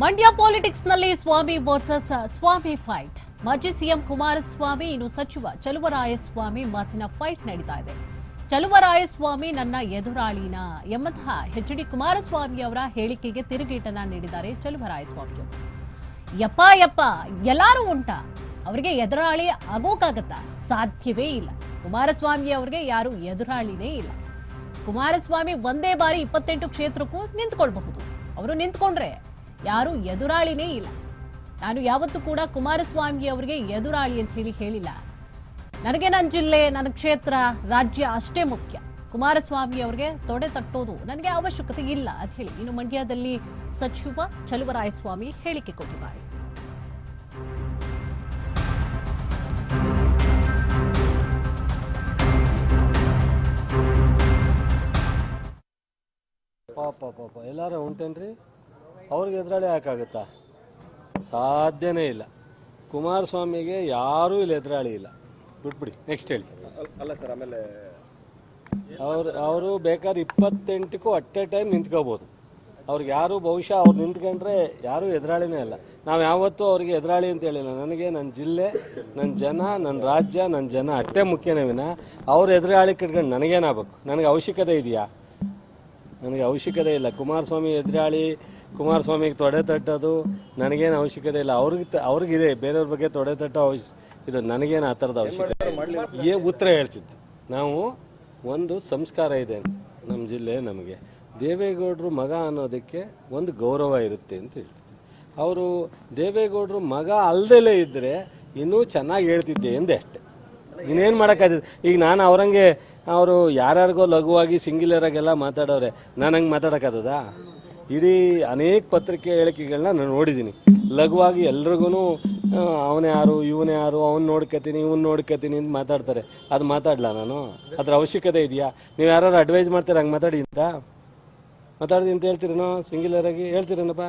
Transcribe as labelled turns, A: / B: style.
A: ಮಂಡ್ಯ ಪಾಲಿಟಿಕ್ಸ್ನಲ್ಲಿ Swamy versus Swamy fight ಮಾಜಿ CM Kumaraswamy ಇನ್ನು ಸಚಿವ ಚಲುವರಾಯಸ್ವಾಮಿ ಮಾತಿನ ಫೈಟ್ ನಡೀತಾ ಇದೆ ಚಲುವರಾಯಸ್ವಾಮಿ ನನ್ನ ಎದುರಾಳಿನ ಎಂಬಂತಹ ಎಚ್ ಡಿ ಕುಮಾರಸ್ವಾಮಿ ಅವರ ಹೇಳಿಕೆಗೆ ತಿರುಗೇಟನ್ನ ನೀಡಿದ್ದಾರೆ ಚಲುವರಾಯಸ್ವಾಮಿ ಯಪ್ಪ ಯಪ್ಪ ಎಲ್ಲರೂ ಉಂಟ ಅವರಿಗೆ ಎದುರಾಳಿ ಆಗೋಕ್ಕಾಗತ್ತಾ ಸಾಧ್ಯವೇ ಇಲ್ಲ ಕುಮಾರಸ್ವಾಮಿ ಅವರಿಗೆ ಯಾರು ಎದುರಾಳಿನೇ ಇಲ್ಲ ಕುಮಾರಸ್ವಾಮಿ ಒಂದೇ ಬಾರಿ ಇಪ್ಪತ್ತೆಂಟು ಕ್ಷೇತ್ರಕ್ಕೂ ನಿಂತ್ಕೊಳ್ಬಹುದು ಅವರು ನಿಂತ್ಕೊಂಡ್ರೆ ಯಾರು ಎದುರಾಳಿನೇ ಇಲ್ಲ. ನಾನು ಯಾವತ್ತೂ ಕೂಡ ಕುಮಾರಸ್ವಾಮಿ ಅವರಿಗೆ ಎದುರಾಳಿ ಅಂತ ಹೇಳಿ ಹೇಳಿಲ್ಲ. ನನಗೆ ನನ್ನ ಜಿಲ್ಲೆ, ನನ್ನ ಕ್ಷೇತ್ರ, ರಾಜ್ಯ ಅಷ್ಟೇ ಮುಖ್ಯ. ಕುಮಾರಸ್ವಾಮಿ ಅವರಿಗೆ ತೊಡೆ ತಟ್ಟೋದು ನನಗೆ ಅವಶ್ಯಕತೆ ಇಲ್ಲ ಅಂತ ಹೇಳಿ. ಇನ್ನು ಮಂಡ್ಯದಲ್ಲಿ ಸಚಿವ ಚಲುವರಾಯಸ್ವಾಮಿ ಹೇಳಿಕೆ ಕೊಟ್ಟಿದ್ದಾರೆ.
B: ಪಾಪ ಪಾಪ ಎಲ್ಲಾರ ಉಂಟೇನ್ರಿ? ಅವ್ರಿಗೆ ಎದುರಾಳಿ ಯಾಕಾಗುತ್ತಾ? ಸಾಧ್ಯನೇ ಇಲ್ಲ. ಕುಮಾರಸ್ವಾಮಿಗೆ ಯಾರೂ ಇಲ್ಲಿ ಎದುರಾಳಿ ಇಲ್ಲ. ಬಿಟ್ಬಿಡಿ ನೆಕ್ಸ್ಟ್ ಹೇಳಿ.
C: ಅಲ್ಲ ಸರ್ ಆಮೇಲೆ
B: ಅವ್ರು ಅವರು ಬೇಕಾದ್ರೆ ಇಪ್ಪತ್ತೆಂಟಕ್ಕೂ ಅಟ್ ಎ ಟೈಮ್ ನಿಂತ್ಕೋಬೋದು. ಅವ್ರಿಗೆ ಯಾರು ಬಹುಶಃ ಅವ್ರು ನಿಂತ್ಕೊಂಡ್ರೆ ಯಾರೂ ಎದುರಾಳಿನೇ ಇಲ್ಲ. ನಾವು ಯಾವತ್ತೂ ಅವ್ರಿಗೆ ಎದುರಾಳಿ ಅಂತ ಹೇಳಿಲ್ಲ. ನನಗೆ ನನ್ನ ಜಿಲ್ಲೆ ನನ್ನ ಜನ ನನ್ನ ರಾಜ್ಯ ನನ್ನ ಜನ ಅಷ್ಟೇ ಮುಖ್ಯನೇ ವಿನ ಅವ್ರು ಎದುರಾಳಿ ಕಟ್ಕೊಂಡು ನನಗೇನಾಗಬೇಕು? ನನಗೆ ಅವಶ್ಯಕತೆ ಇದೆಯಾ? ನನಗೆ ಅವಶ್ಯಕತೆ ಇಲ್ಲ. ಕುಮಾರಸ್ವಾಮಿ ಎದುರಾಳಿ ಕುಮಾರಸ್ವಾಮಿಗೆ ತೊಡೆ ತಟ್ಟೋದು ನನಗೇನು ಅವಶ್ಯಕತೆ ಇಲ್ಲ. ಅವ್ರಿಗೆ ಅವ್ರಿಗಿದೆ. ಬೇರೆಯವ್ರ ಬಗ್ಗೆ ತೊಡೆ ತಟ್ಟೋ ಅವಶ್ಯ, ಇದು ನನಗೇನು ಆ ಥರದ ಅವಶ್ಯಕತೆ. ಏ, ಉತ್ತರ ಹೇಳ್ತಿತ್ತು. ನಾವು ಒಂದು ಸಂಸ್ಕಾರ ಇದೆ ನಮ್ಮ ಜಿಲ್ಲೆ ನಮಗೆ. ದೇವೇಗೌಡರು ಮಗ ಅನ್ನೋದಕ್ಕೆ ಒಂದು ಗೌರವ ಇರುತ್ತೆ ಅಂತ ಹೇಳ್ತಿದ್ವಿ ಅವರು ದೇವೇಗೌಡರು ಮಗ ಅಲ್ದಲೇ ಇದ್ದರೆ ಇನ್ನೂ ಚೆನ್ನಾಗಿ ಹೇಳ್ತಿದ್ದೆ ಎಂದೆ ಅಷ್ಟೆ. ಇನ್ನೇನು ಮಾಡೋಕ್ಕಾಗ್ತದೆ? ಈಗ ನಾನು ಅವ್ರಂಗೆ, ಅವರು ಯಾರ್ಯಾರಿಗೋ ಲಘುವಾಗಿ ಸಿಂಗ್ಯುಲರಾಗೆಲ್ಲ ಮಾತಾಡೋರೆ ನಾನು ಹಂಗೆ ಮಾತಾಡೋಕ್ಕಾಗದ ಇಡೀ ಅನೇಕ ಪತ್ರಿಕೆ ಹೇಳಿಕೆಗಳನ್ನ ನಾನು ನೋಡಿದ್ದೀನಿ. ಲಘುವಾಗಿ ಎಲ್ರಿಗೂ ಅವನೇ ಯಾರು, ಇವನೇ ಯಾರು, ಅವ್ನು ನೋಡ್ಕೊತೀನಿ, ಇವ್ನು ನೋಡ್ಕೊತೀನಿ ಅಂತ ಮಾತಾಡ್ತಾರೆ. ಅದು ಮಾತಾಡ್ಲಾ ನಾನು? ಅದ್ರ ಅವಶ್ಯಕತೆ ಇದೆಯಾ? ನೀವು ಯಾರು ಅಡ್ವೈಸ್ ಮಾಡ್ತೀರ ಹಂಗೆ ಮಾತಾಡಿ ಅಂತ? ಮಾತಾಡಿದಿ ಅಂತ ಹೇಳ್ತೀರೇನೋ? ಸಿಂಗ್ಯುಲರಾಗಿ ಹೇಳ್ತೀರೇನಪ್ಪ?